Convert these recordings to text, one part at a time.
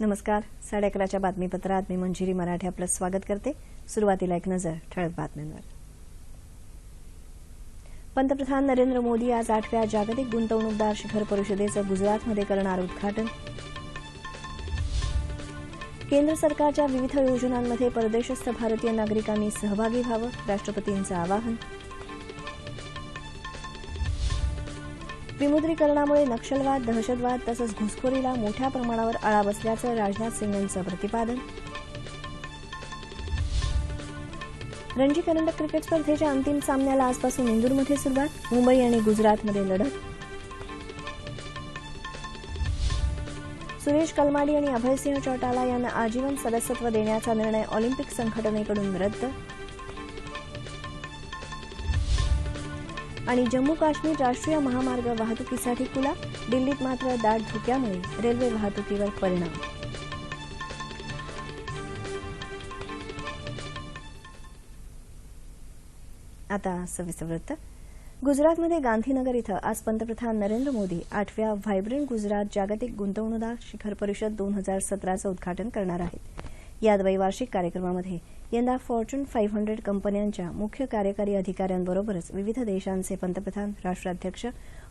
नमस्कार. साडे अकराच्या बातमीपत्रात मी मंजिरी मराठे आपलं स्वागत करते. सुरुवातीला एक नजर ठळक बातम्यांवर. पंतप्रधान नरेंद्र मोदी आज आठव्या जागतिक गुंतवणूकदार शिखर परिषदेचं गुजरातमध्ये करणार उद्घाटन. केंद्र सरकारच्या विविध योजनांमध्ये परदेशस्थ भारतीय नागरिकांनी सहभागी व्हावं राष्ट्रपतींचं आवाहन. विमुद्रीकरणामुळे नक्षलवाद दहशतवाद तसंच घुसखोरीला मोठ्या प्रमाणावर आळा बसल्याचं राजनाथ सिंग यांचं प्रतिपादन. रणजी करंडक क्रिकेट स्पर्धेच्या अंतिम सामन्याला आजपासून इंदूरमध्ये सुरुवात मुंबई आणि गुजरातमध्ये लढत. सुरेश कलमाडी आणि अभयसिंह चौटाला यांना आजीवन सदस्यत्व देण्याचा निर्णय ऑलिम्पिक संघटनेकडून रद्द. आणि जम्मू काश्मीर राष्ट्रीय महामार्ग वाहतुकीसाठी खुला दिल्लीत मात्र दाट धुक्यामुळे रेल्वे वाहतुकीवर परिणाम. आता सविस्तर वृत्त. गुजरातमध्ये गांधीनगर इथं आज पंतप्रधान नरेंद्र मोदी आठव्या व्हायब्रंट गुजरात जागतिक गुंतवणूकदार शिखर परिषद दोन हजार सतराचं उद्घाटन करणार आहेत. या द्वैवार्षिक कार्यक्रमामध्ये यंदा फॉर्च्यून फाईव्ह हंड्रेड कंपन्यांच्या मुख्य कार्यकारी अधिकाऱ्यांबरोबरच विविध देशांचे पंतप्रधान राष्ट्राध्यक्ष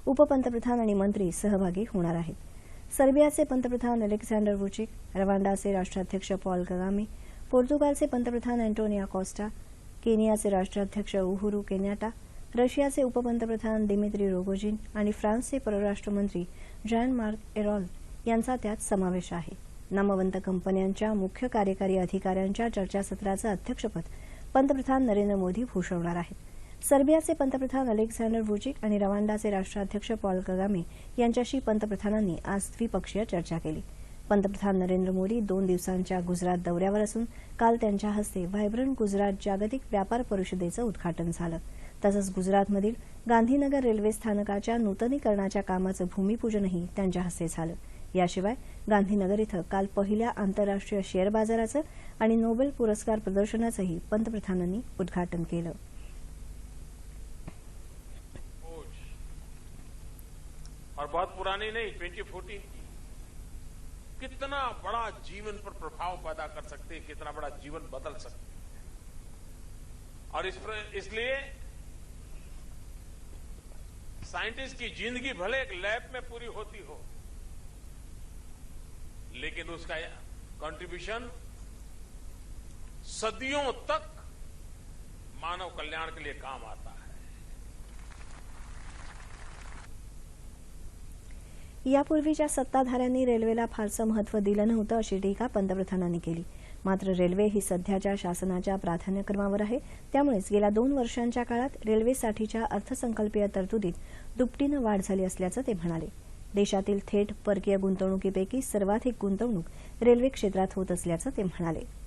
उपपंतप्रधान आणि मंत्री सहभागी होणार आहेत. सर्बियाचे पंतप्रधान अलेक्झांडर वुचिक रवांडाचे राष्ट्राध्यक्ष पॉल कगामी पोर्तुगालचे पंतप्रधान अँटोनिया कॉस्टा केनियाचे राष्ट्राध्यक्ष उहुरू केन्याटा रशियाचे उपपंतप्रधान दिमित्री रोगोजिन आणि फ्रान्सचे परराष्ट्र मंत्री जॅन मार्क एरॉल यांचा त्यात समावेश आहे. नामवंत कंपन्यांच्या मुख्य कार्यकारी अधिकाऱ्यांच्या चर्चासत्राचं अध्यक्षपद पंतप्रधान नरेंद्र मोदी भूषवणार आहेत. सर्बियाचे पंतप्रधान अलेक्झांडर वुचिक आणि रवांडाचे राष्ट्राध्यक्ष पॉल कगामे यांच्याशी पंतप्रधानांनी आज द्विपक्षीय चर्चा केली. पंतप्रधान नरेंद्र मोदी दोन दिवसांच्या गुजरात दौऱ्यावर असून काल त्यांच्या हस्ते व्हायब्रंट गुजरात जागतिक व्यापार परिषदेचं उद्घाटन झालं. तसंच गुजरातमधील गांधीनगर रेल्वे स्थानकाच्या नूतनीकरणाच्या कामाचं भूमिपूजनही त्यांच्या हस्ते झालं. याशिवाय गांधीनगर इथं काल पहिल्या आंतरराष्ट्रीय शेअर बाजाराचं आणि नोबेल पुरस्कार प्रदर्शनाचंही पंतप्रधानांनी उद्घाटन केलं. और बहुत पुरानी नहीं ट्वेंटी फोर्टीन की। कितना बड़ा जीवन पर प्रभाव पैदा कर सकते हैं, कितना बड़ा जीवन बदल सकते हैं। और इस इसलिए साइंटिस्ट की ज़िंदगी भले एक लैब में पूरी होती हो, लेकिन उसका कंट्रीब्यूशन सदियों तक मानव कल्याण के लिए काम आता है। यापूर्वीच्या सत्ताधाऱ्यांनी रेल्वेला फारसं महत्त्व दिलं नव्हतं अशी टीका पंतप्रधानांनी केली. मात्र रेल्वे ही सध्याच्या शासनाच्या प्राधान्यक्रमावर आहे. त्यामुळेच गेल्या दोन वर्षांच्या काळात रेल्वेसाठीच्या अर्थसंकल्पीय तरतुदीत दुपटीनं वाढ झाली असल्याचं ते म्हणाले. देशातील थेट परकीय गुंतवणुकीपैकी सर्वाधिक गुंतवणूक रेल्वे क्षेत्रात होत असल्याचं ते म्हणाले.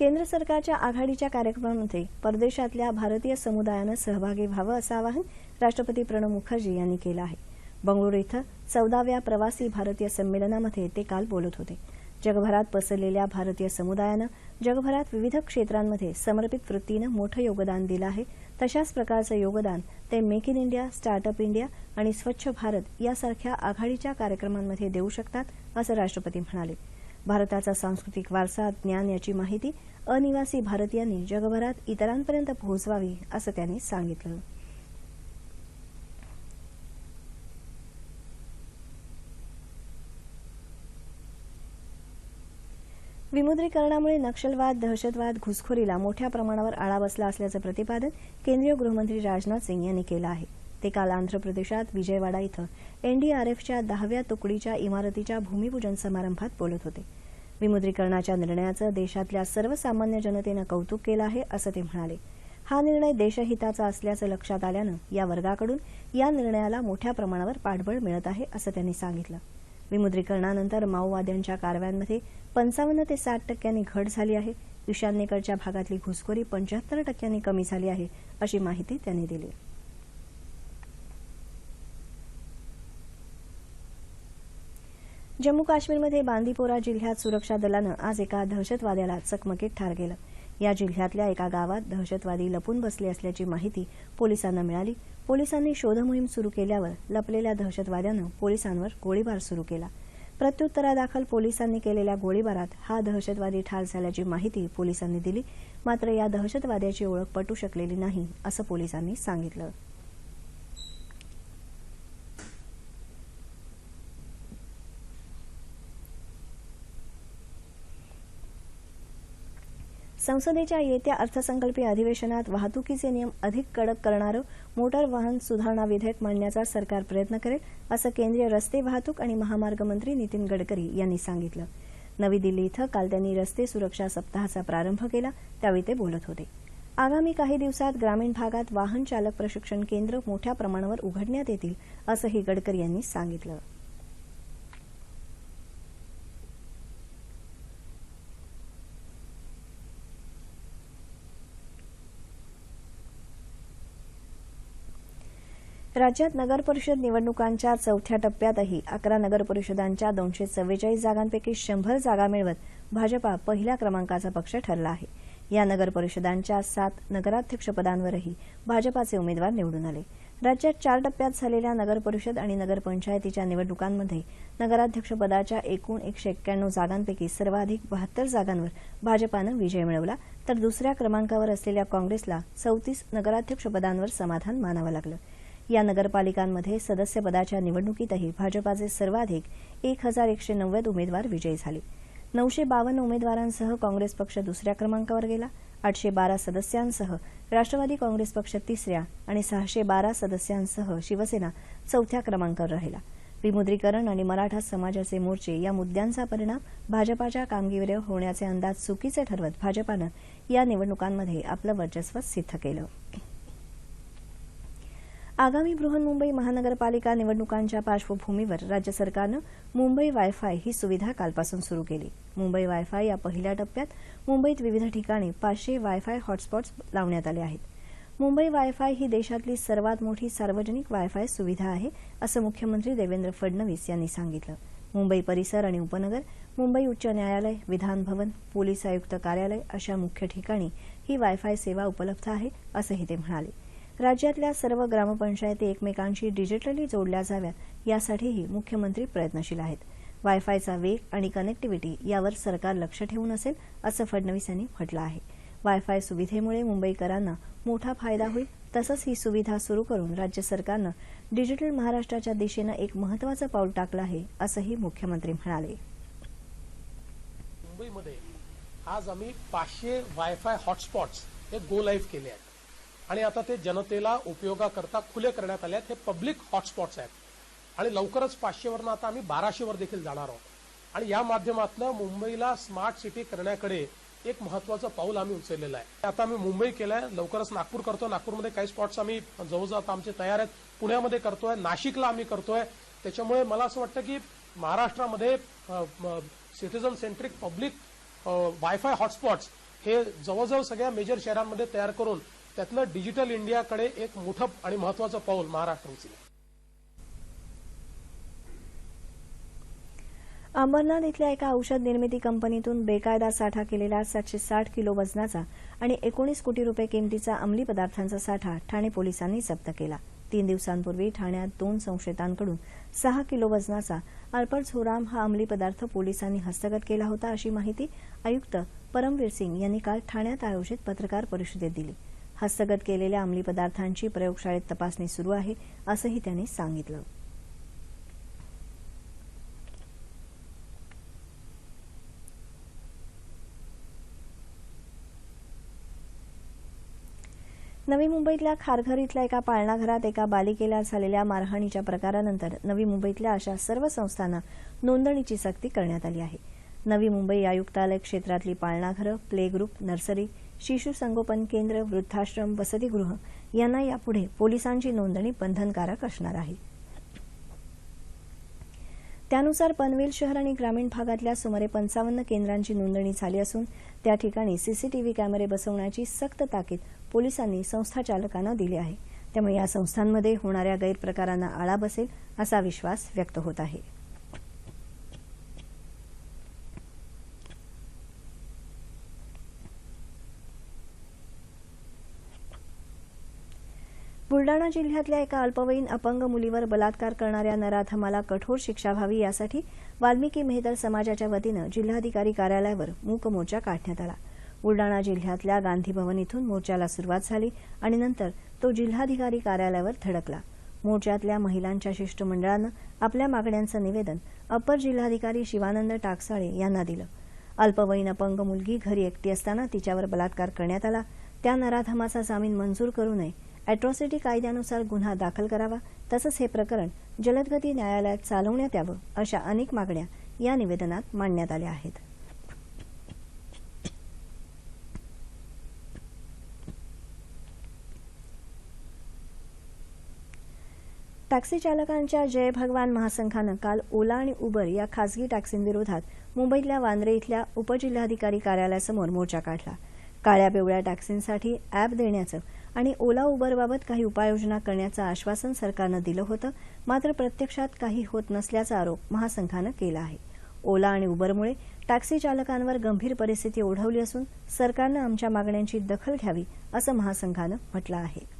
केंद्र सरकारच्या आघाडीच्या कार्यक्रमामध्ये परदेशातल्या भारतीय समुदायानं सहभागी व्हावं असं आवाहन राष्ट्रपती प्रणव मुखर्जी यांनी केलं आहे. बंगळुरू इथं चौदाव्या प्रवासी भारतीय संमेलनामध्ये ते काल बोलत होते. जगभरात पसरलेल्या भारतीय समुदायानं जगभरात विविध क्षेत्रांमध्ये समर्पित वृत्तीनं मोठं योगदान दिलं आहे. तशाच प्रकारचं योगदान ते make in India startup India आणि स्वच्छ भारत यासारख्या आघाडीच्या कार्यक्रमांमध्ये देऊ शकतात असं राष्ट्रपती म्हणाले. भारताचा सांस्कृतिक वारसा ज्ञान याची माहिती अनिवासी भारतीयांनी जगभरात इतरांपर्यंत पोहोचवावी असं त्यांनी सांगितलं. विमुद्रीकरणामुळे नक्षलवाद दहशतवाद घुसखोरीला मोठ्या प्रमाणावर आळा बसला असल्याचं प्रतिपादन केंद्रीय गृहमंत्री राजनाथ सिंग यांनी केलं आहे. ते काल आंध्र प्रदेशात विजयवाडा इथं एनडीआरएफच्या दहाव्या तुकडीच्या इमारतीच्या भूमिपूजन समारंभात बोलत होते. विमुद्रीकरणाच्या निर्णयाचं देशातल्या सर्वसामान्य जनतेनं कौतुक केलं आहे असं ते म्हणाले. हा निर्णय देशहिताचा असल्याचं लक्षात आल्यानं या वर्गाकडून या निर्णयाला मोठ्या प्रमाणावर पाठबळ मिळत आहे असं त्यांनी सांगितलं. विमुद्रीकरणानंतर माओवाद्यांच्या कारवायांमध्ये पंचावन्न ते साठ टक्क्यांनी घट झाली आहे. ईशान्येकडच्या भागातली घुसखोरी पंच्याहत्तर टक्क्यांनी कमी झाली आहे अशी माहिती त्यांनी दिली. जम्मू काश्मीरमध्ये बांदीपोरा जिल्ह्यात सुरक्षा दलानं आज एका दहशतवाद्याला चकमकीत ठार केलं. या जिल्ह्यातल्या एका गावात दहशतवादी लपून बसले असल्याची माहिती पोलिसांना मिळाली. पोलिसांनी शोधमोहीम सुरू केल्यावर लपलेल्या दहशतवाद्यानं पोलिसांवर गोळीबार सुरू केला. प्रत्युत्तरादाखल पोलिसांनी केलेल्या गोळीबारात हा दहशतवादी ठार झाल्याची माहिती पोलिसांनी दिली. मात्र या दहशतवाद्याची ओळख पटू शकलेली नाही असं पोलिसांनी सांगितलं. संसदेच्या येत्या अर्थसंकल्पीय अधिवेशनात वाहतुकीचे नियम अधिक कडक करणारं मोटार वाहन सुधारणा विधेयक मांडण्याचा सरकार प्रयत्न करेल असं केंद्रीय रस्ते वाहतूक आणि महामार्ग मंत्री नितीन गडकरी यांनी सांगितलं. नवी दिल्ली इथं काल त्यांनी रस्ते सुरक्षा सप्ताहाचा प्रारंभ केला त्यावेळी ते बोलत होते. आगामी काही दिवसात ग्रामीण भागात वाहन चालक प्रशिक्षण केंद्र मोठ्या प्रमाणावर उघडण्यात येतील असंही गडकरी यांनी सांगितलं. राज्यात नगर परिषद निवडणुकांच्या चौथ्या टप्प्यातही अकरा नगर परिषदांच्या दोनशे चव्वेचाळीस जागांपैकी शंभर जागा मिळवत भाजपा पहिल्या क्रमांकाचा पक्ष ठरला आहे. या नगर परिषदांच्या सात नगराध्यक्षपदांवरही भाजपाचे उमेदवार निवडून आले. राज्यात चार टप्प्यात झालेल्या नगर परिषद आणि नगरपंचायतीच्या निवडणुकांमध्ये नगराध्यक्षपदाच्या एकूण एकशे एक्क्याण्णव जागांपैकी सर्वाधिक बहात्तर जागांवर भाजपानं विजय मिळवला तर दुसऱ्या क्रमांकावर असलेल्या काँग्रेसला चौतीस नगराध्यक्षपदांवर समाधान मानावं लागलं. या नगरपालिकांमध्ये सदस्यपदाच्या निवडणुकीतही भाजपाचे सर्वाधिक एक हजार एकशे नव्वद उमेदवार विजयी झाले. नऊशे बावन्न उमेदवारांसह काँग्रेस पक्ष दुसऱ्या क्रमांकावर गेला. आठशे बारा सदस्यांसह राष्ट्रवादी काँग्रेस पक्ष तिसऱ्या आणि सहाशे बारा सदस्यांसह शिवसेना चौथ्या क्रमांकावर राहिला. विमुद्रीकरण आणि मराठा समाजाचे मोर्चे या मुद्द्यांचा परिणाम भाजपाच्या कामगिरीवर होण्याचे अंदाज चुकीचे ठरवत भाजपानं या निवडणुकांमध्ये आपलं वर्चस्व सिद्ध केलं. आगामी बृहन्मुंबई महानगरपालिका निवडणुकांच्या पार्श्वभूमीवर राज्य सरकारनं मुंबई वायफाय ही सुविधा कालपासून सुरू केली. मुंबई वायफाय या पहिल्या टप्प्यात मुंबईत विविध ठिकाणी पाचशे वायफाय हॉटस्पॉट्स लावण्यात आले आहेत. मुंबई वायफाय ही देशातली सर्वात मोठी सार्वजनिक वायफाय सुविधा आहे असं मुख्यमंत्री देवेंद्र फडणवीस यांनी सांगितलं. मुंबई परिसर आणि उपनगर मुंबई उच्च न्यायालय विधान भवन पोलीस आयुक्त कार्यालय अशा मुख्य ठिकाणी ही वायफाय सेवा उपलब्ध आहे असंही ते म्हणाले. राज्यातल्या सर्व ग्रामपंचायती एकमेकांशी डिजिटली जोडल्या जाव्यात यासाठीही मुख्यमंत्री प्रयत्नशील आहेत. वायफायचा वेग आणि कनेक्टिव्हिटी यावर सरकार लक्ष ठेवून असेल असं फडणवीस यांनी म्हटलं आहे. वायफाय सुविधेमुळे मुंबईकरांना मोठा फायदा होईल तसंच ही सुविधा सुरू करून राज्य सरकारनं डिजिटल महाराष्ट्राच्या दिशेनं एक महत्वाचं पाऊल टाकलं आहे असंही मुख्यमंत्री म्हणाले. मुंबईमध्ये आज आम्ही पाचशे वायफाय हॉटस्पॉट्स हे गो लाईव्ह केले आहेत. आणि आता ते जनतेला उपयोगाकरता खुले करण्यात आले आहेत. हे पब्लिक हॉटस्पॉट्स आहेत. आणि लवकरच पाचशेवरनं आता आम्ही बाराशेवर देखील जाणार आहोत. आणि या माध्यमातून मुंबईला स्मार्ट सिटी करण्याकडे एक महत्वाचं पाऊल आम्ही उचललेलं आहे. आता आम्ही मुंबई केलंय लवकरच नागपूर करतोय. नागपूरमध्ये काही स्पॉट्स आम्ही जवळजवळ आता आमचे तयार आहेत. पुण्यामध्ये करतोय नाशिकला आम्ही करतोय. त्याच्यामुळे मला असं वाटतं की महाराष्ट्रामध्ये citizen centric public WiFi hotspots हे जवळजवळ सगळ्या मेजर शहरांमध्ये तयार करून त्यातलं डिजिटल इंडियाकडे एक मोठं आणि महत्वाचं पाऊल महाराष्ट्र उचलेल अंबरनाथ इथल्या एका औषध निर्मिती कंपनीतून बेकायदा साठा केलेला सातशे साठ किलो वजनाचा आणि एकोणीस कोटी रुपये किमतीचा अंमली पदार्थांचा साठा ठाणे पोलिसांनी जप्त केला. तीन दिवसांपूर्वी ठाण्यात दोन संशयितांकडून सहा किलो वजनाचा अल्पर झोराम हा अंमली पदार्थ पोलिसांनी हस्तगत केला होता अशी माहिती आयुक्त परमवीर सिंग यांनी काल ठाण्यात आयोजित पत्रकार परिषदेत दिली. हस्तगत केलेल्या अंमली पदार्थांची प्रयोगशाळेत तपासणी सुरू आहे असंही त्यांनी सांगितलं. नवी मुंबईतल्या खारघर इथल्या एका पाळणाघरात एका बालिकेला झालेल्या मारहाणीच्या प्रकारानंतर नवी मुंबईतल्या अशा सर्व संस्थांना नोंदणीची सक्ती करण्यात आली आहे. नवी मुंबई आयुक्तालय क्षेत्रातली पाळणाघरं प्ले ग्रुप नर्सरी शिशु संगोपन केंद्र वृद्धाश्रम वसतिगृह यांना यापुढे पोलिसांची नोंदणी बंधनकारक असणार आहे. त्यानुसार पनवेल शहर आणि ग्रामीण भागातल्या सुमारे पंचावन्न केंद्रांची नोंदणी झाली असून त्या ठिकाणी सीसीटीव्ही कॅमेरे बसवण्याची सक्त ताकीद पोलिसांनी संस्थाचालकांना दिली आहे. त्यामुळे या संस्थांमध्ये होणाऱ्या गैरप्रकारांना आळा बसेल असा विश्वास व्यक्त होत आहे. बुलडाणा जिल्ह्यातल्या एका अल्पवयीन अपंग मुलीवर बलात्कार करणाऱ्या नराधमाला कठोर शिक्षा व्हावी यासाठी वाल्मिकी मेहतर समाजाच्या वतीनं जिल्हाधिकारी कार्यालयावर मूक मोर्चा काढण्यात आला. बुलडाणा जिल्ह्यातल्या गांधी भवन इथून मोर्चाला सुरुवात झाली आणि नंतर तो जिल्हाधिकारी कार्यालयावर धडकला. मोर्चातल्या महिलांच्या शिष्टमंडळानं आपल्या मागण्यांचं निवेदन अपर जिल्हाधिकारी शिवानंद टाकसाळे यांना दिलं. अल्पवयीन अपंग मुलगी घरी एकटी असताना तिच्यावर बलात्कार करण्यात आला. त्या नराधमाचा जामीन मंजूर करू नये अॅट्रॉसिटी कायद्यानुसार गुन्हा दाखल करावा तसंच हे प्रकरण जलदगती न्यायालयात चालवण्यात यावं अशा अनेक मागण्या या निवेदनात मांडण्यात आल्या आहेत. टॅक्सी चालकांच्या जय भगवान महासंघानं काल ओला आणि उबर या खासगी टॅक्सींविरोधात मुंबईतल्या वांद्रे इथल्या उपजिल्हाधिकारी कार्यालयासमोर मोर्चा काढला. काळ्या पिवळ्या टॅक्सींसाठी अॅप देण्याचं आणि ओला उबरबाबत काही उपाययोजना करण्याचं आश्वासन सरकारनं दिलं होतं मात्र प्रत्यक्षात काही होत नसल्याचा आरोप महासंघानं केला आहे. ओला आणि उबरमुळे टॅक्सी चालकांवर गंभीर परिस्थिती ओढवली असून सरकारनं आमच्या मागण्यांची दखल घ्यावी असं महासंघानं म्हटलं आहे.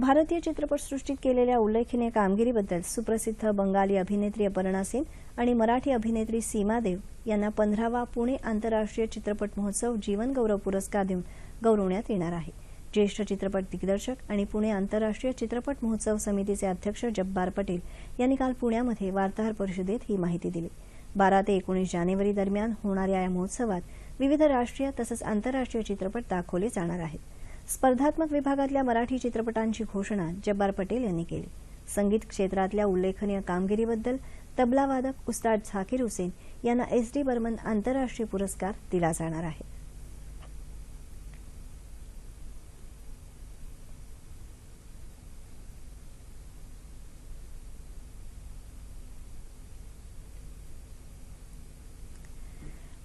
भारतीय चित्रपटसृष्टीत केलेल्या उल्लेखनीय कामगिरीबद्दल सुप्रसिद्ध बंगाली अभिनेत्री अपर्णा सेन आणि मराठी अभिनेत्री सीमा देव यांना पंधरावा पुणे आंतरराष्ट्रीय चित्रपट महोत्सव जीवनगौरव पुरस्कार देऊन गौरवण्यात येणार आहे. ज्येष्ठ चित्रपट दिग्दर्शक आणि पुणे आंतरराष्ट्रीय चित्रपट महोत्सव समितीचे अध्यक्ष जब्बार पटेल यांनी काल पुण्यामध्ये वार्ताहर परिषदेत ही माहिती दिली. बारा ते एकोणीस जानेवारी दरम्यान होणाऱ्या या महोत्सवात विविध राष्ट्रीय तसंच आंतरराष्ट्रीय चित्रपट दाखवले जाणार आहेत. स्पर्धात्मक विभागातल्या मराठी चित्रपटांची घोषणा जब्बार पटेल यांनी केली. संगीत क्षेत्रातल्या उल्लेखनीय कामगिरीबद्दल तबलावादक उस्ताद झाकीर हुसेन यांना एस डी बर्मन आंतरराष्ट्रीय पुरस्कार दिला जाणार आहे.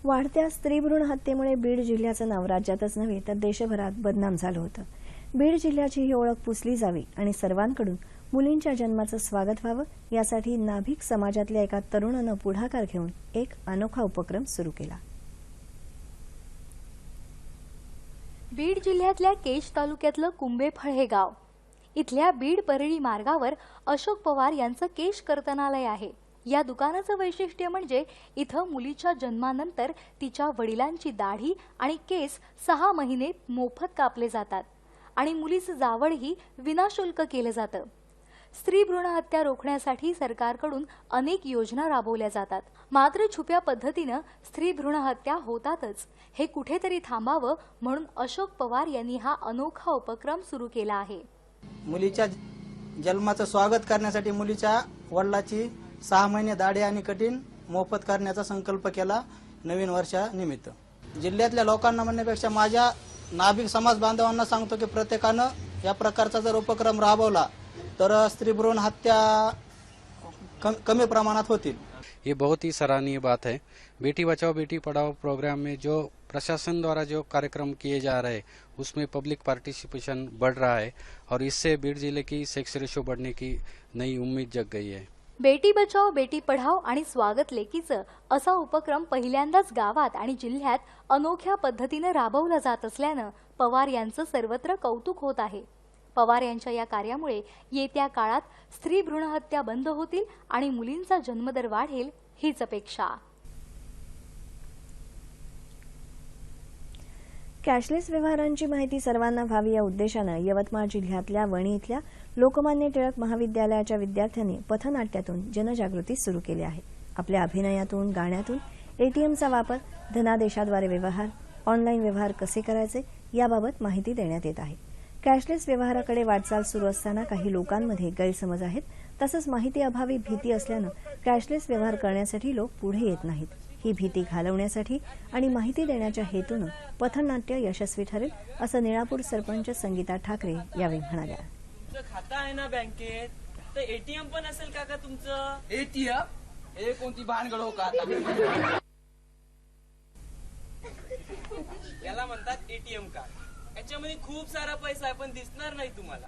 वाढत्या स्त्री भ्रूण हत्येमुळे बीड जिल्ह्याचं नाव राज्यातच नव्हे तर देशभरात बदनाम झालं होतं. बीड जिल्ह्याची ही ओळख पुसली जावी आणि सर्वांकडून मुलींच्या जन्माचं स्वागत व्हावं यासाठी नाभिक समाजातल्या एका तरुणानं पुढाकार घेऊन एक अनोखा उपक्रम सुरू केला. बीड जिल्ह्यातल्या केज तालुक्यातलं कुंभेफळ हे गाव. इथल्या बीड परळी मार्गावर अशोक पवार यांचं केश कर्तनालय आहे. या दुकानाचं वैशिष्ट्य म्हणजे इथं मुलीच्या जन्मानंतर तिच्या वडिलांची दाढी आणि केस सहा महिने मोफत कापले जातात. आणि मुलीचं जावळही विनाशुल्क केलं जातं. स्त्री भ्रूण हत्या रोखण्यासाठी सरकारकडून अनेक योजना राबवल्या जातात. मात्र छुप्या पद्धतीनं स्त्री भ्रूण हत्या होतातच. हे कुठेतरी थांबावं म्हणून अशोक पवार यांनी हा अनोखा उपक्रम सुरू केला आहे. मुलीच्या जन्माचं स्वागत करण्यासाठी मुलीच्या वडिलाची सहा महिने दाढी आणि कठीण मोफत करण्याचा संकल्प केला नवीन वर्षानिमित्त. जिल्ह्यातल्या लोकांना म्हणण्यापेक्षा माझ्या नाभिक समाज बांधवांना सांगतो की प्रत्येकानं या प्रकारचा जर उपक्रम राबवला तर स्त्रीभ्रूण हत्या कम- कमी प्रमाणात होतील. ये बहुत ही सराहनीय बात है। बेटी बचाओ बेटी पढ़ाओ प्रोग्राम में जो प्रशासन द्वारा जो कार्यक्रम किए जा रहे उसमें पब्लिक पार्टिसिपेशन बढ़ रहा है और इससे बीड़ जिले की सेक्स रेशो बढ़ने की नई उम्मीद जग गई है। बेटी बचाओ बेटी पढाओ आणि स्वागत लेकीचं असा उपक्रम पहिल्यांदाच गावात आणि जिल्ह्यात अनोख्या पद्धतीनं राबवला जात असल्यानं पवार यांचं सर्वत्र कौतुक होत आहे. पवार यांच्या या कार्यामुळे येत्या काळात स्त्री भ्रूणहत्या बंद होतील आणि मुलींचा जन्मदर वाढेल हीच अपेक्षा. कॅशलेस व्यवहारांची माहिती सर्वांना व्हावी या उद्देशानं यवतमाळ जिल्ह्यातल्या वणी इथल्या लोकमान्य टिळक महाविद्यालयाच्या विद्यार्थ्यांनी पथनाट्यातून जनजागृती सुरू केली आहे. आपल्या अभिनयातून गाण्यातून एटीएमचा वापर धनादेशाद्वारे व्यवहार ऑनलाईन व्यवहार कसे करायचे याबाबत माहिती देण्यात येत आहे. कॅशलेस व्यवहाराकडे वाटचाल सुरू असताना काही लोकांमध्ये गैरसमज आहेत. तसंच माहिती अभावी भीती असल्यानं कॅशलेस व्यवहार करण्यासाठी लोक पुढे येत नाहीत. ही भीती घालवण्यासाठी आणि माहिती देण्याच्या हेतूनं पथनाट्य यशस्वी ठरेल असं निळापूर सरपंच संगीता ठाकरे यावेळी म्हणाल्या. तुमचं खातं आहे ना बँकेत? तर एटीएम पण असेल का का तुमचं? एटीएम हे कोणती भानगड हो का? आता? याला म्हणतात एटीएम कार्ड. याच्यामध्ये खूप सारा पैसा आहे पण दिसणार नाही तुम्हाला.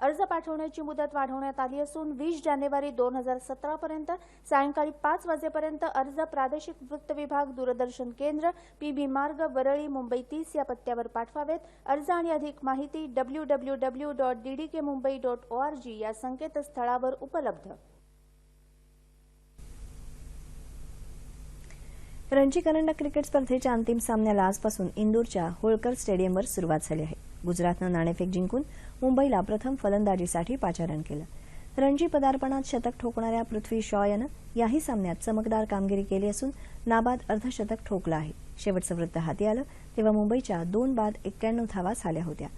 अर्ज पाठवण्याची मुदत वाढवण्यात आली असून वीस जानेवारी दोन हजार सतरा पर्यंत सायंकाळी पाच वाजेपर्यंत अर्ज प्रादेशिक वृत्त विभाग दूरदर्शन केंद्र पीबी मार्ग वरळी मुंबई तीस या पत्त्यावर पाठवावेत. अर्ज आणि अधिक माहिती W W W dot DDK Mumbai dot O R G या संकेतस्थळावर उपलब्ध. रणजी करंडक क्रिकेट स्पर्धेच्या अंतिम सामन्याला आजपासून इंदूरच्या होळकर स्टेडियमवर सुरुवात झाली आहे. गुजरातनं नाणेफेक जिंकून मुंबईला प्रथम फलंदाजीसाठी पाचारण केलं. रणजी पदार्पणात शतक ठोकणाऱ्या पृथ्वी शॉ यानं याही सामन्यात चमकदार कामगिरी केली असून नाबाद अर्धशतक ठोकलं आहे. शेवटचं वृत्त हाती आलं तेव्हा मुंबईच्या दोन बाद एक्क्याण्णव धावा झाल्या होत्या.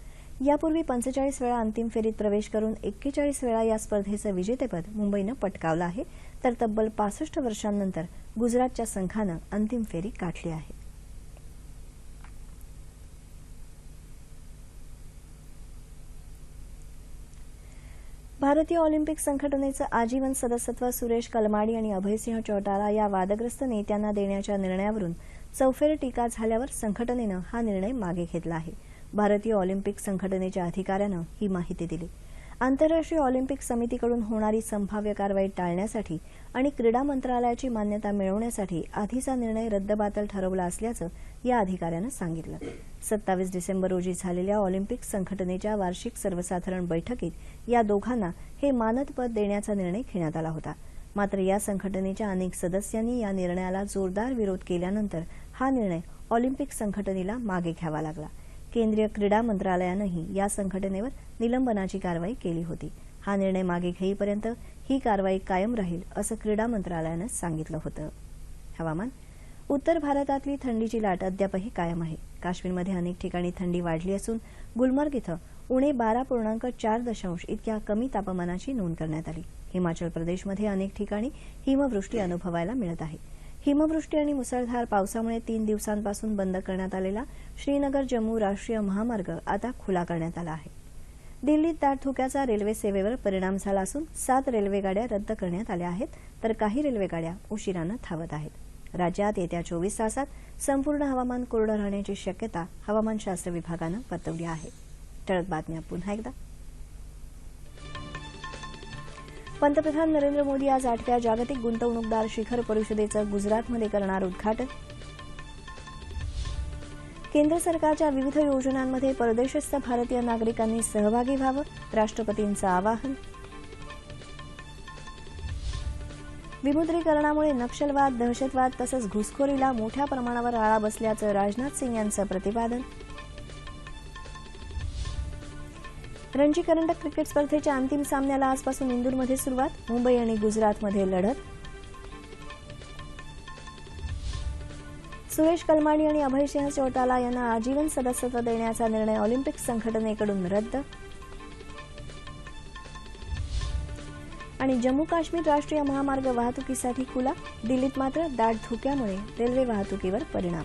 यापूर्वी पंचेचाळीस वेळा अंतिम फेरीत प्रवेश करून एक्केचाळीस वेळा या स्पर्धेचं विजेतेपद मुंबईनं पटकावलं आहे तर तब्बल पासष्ट वर्षांनंतर गुजरातच्या संघानं अंतिम फेरी गाठली आहे. भारतीय ऑलिम्पिक संघटनेचं आजीवन सदस्यत्व सुरेश कलमाडी आणि अभयसिंह चौटाला या वादग्रस्त नेत्यांना देण्याच्या निर्णयावरून चौफेर टीका झाल्यावर संघटनेनं हा निर्णय मागे घेतला आहे. भारतीय ऑलिम्पिक संघटनेच्या अधिकाऱ्यानं ही माहिती दिली. आंतरराष्ट्रीय ऑलिम्पिक समितीकडून होणारी संभाव्य कारवाई टाळण्यासाठी आणि क्रीडा मंत्रालयाची मान्यता मिळवण्यासाठी आधीचा निर्णय रद्दबातल ठरवला असल्याचं या अधिकाऱ्यानं सांगितलं. सत्तावीस डिसेंबर रोजी झालेल्या ऑलिम्पिक संघटनेच्या वार्षिक सर्वसाधारण बैठकीत या दोघांना हे मानद पद देण्याचा निर्णय घेण्यात आला होता. मात्र या संघटनेच्या अनेक सदस्यांनी या निर्णयाला जोरदार विरोध केल्यानंतर हा निर्णय ऑलिम्पिक संघटनेला मागे घ्यावा लागला. केंद्रीय क्रीडा मंत्रालयानंही या संघटनेवर निलंबनाची कारवाई केली होती. हा निर्णय मागे घेईपर्यंत ही कारवाई कायम राहील असं क्रीडा मंत्रालयानं सांगितलं होतं. हवामान. उत्तर भारतातली थंडीची लाट अद्यापही कायम आहे. काश्मीरमध्ये अनेक ठिकाणी थंडी वाढली असून गुलमर्ग इथं उणे बारा पूर्णांक चार दशांश इतक्या कमी तापमानाची नोंद करण्यात आली. हिमाचल प्रदेशमध्ये अनेक ठिकाणी हिमवृष्टी अनुभवायला मिळत आहे. हिमवृष्टी आणि मुसळधार पावसामुळे तीन दिवसांपासून बंद करण्यात आलेला श्रीनगर जम्मू राष्ट्रीय महामार्ग आता खुला करण्यात आला आहे. दिल्लीत दाट धुक्याचा रेल्वे सेवेवर परिणाम झाला असून सात रेल्वेगाड्या रद्द करण्यात आल्या आहेत तर काही रेल्वेगाड्या उशिरानं थावत आहेत. राज्यात येत्या चोवीस तासात संपूर्ण हवामान कोरडं राहण्याची शक्यता हवामानशास्त्र विभागानं वर्तवली आहे. ठळक बातम्या पुन्हा एकदा. पंतप्रधान नरेंद्र मोदी आज आठव्या जागतिक गुंतवणूकदार शिखर परिषदेचं गुजरातमध्ये करणार उद्घाटन. केंद्र सरकारच्या विविध योजनांमध्ये परदेशस्थ भारतीय नागरिकांनी सहभागी व्हावं राष्ट्रपतींचं आवाहन. विमुद्रीकरणामुळे नक्षलवाद दहशतवाद तसंच घुसखोरीला मोठ्या प्रमाणावर आळा बसल्याचं राजनाथ सिंग यांचं प्रतिपादन. रणजी करंडक क्रिकेट स्पर्धेच्या अंतिम सामन्याला आजपासून इंदूरमध्ये सुरुवात. मुंबई आणि गुजरातमध्ये लढत. सुरेश कलमाणी आणि अभयसिंह चौटाला यांना आजीवन सदस्यत्व देण्याचा निर्णय ऑलिम्पिक संघटनेकडून रद्द. आणि जम्मू काश्मीर राष्ट्रीय महामार्ग वाहतुकीसाठी खुला. दिल्लीत मात्र दाट धुक्यामुळे रेल्वे वाहतुकीवर परिणाम.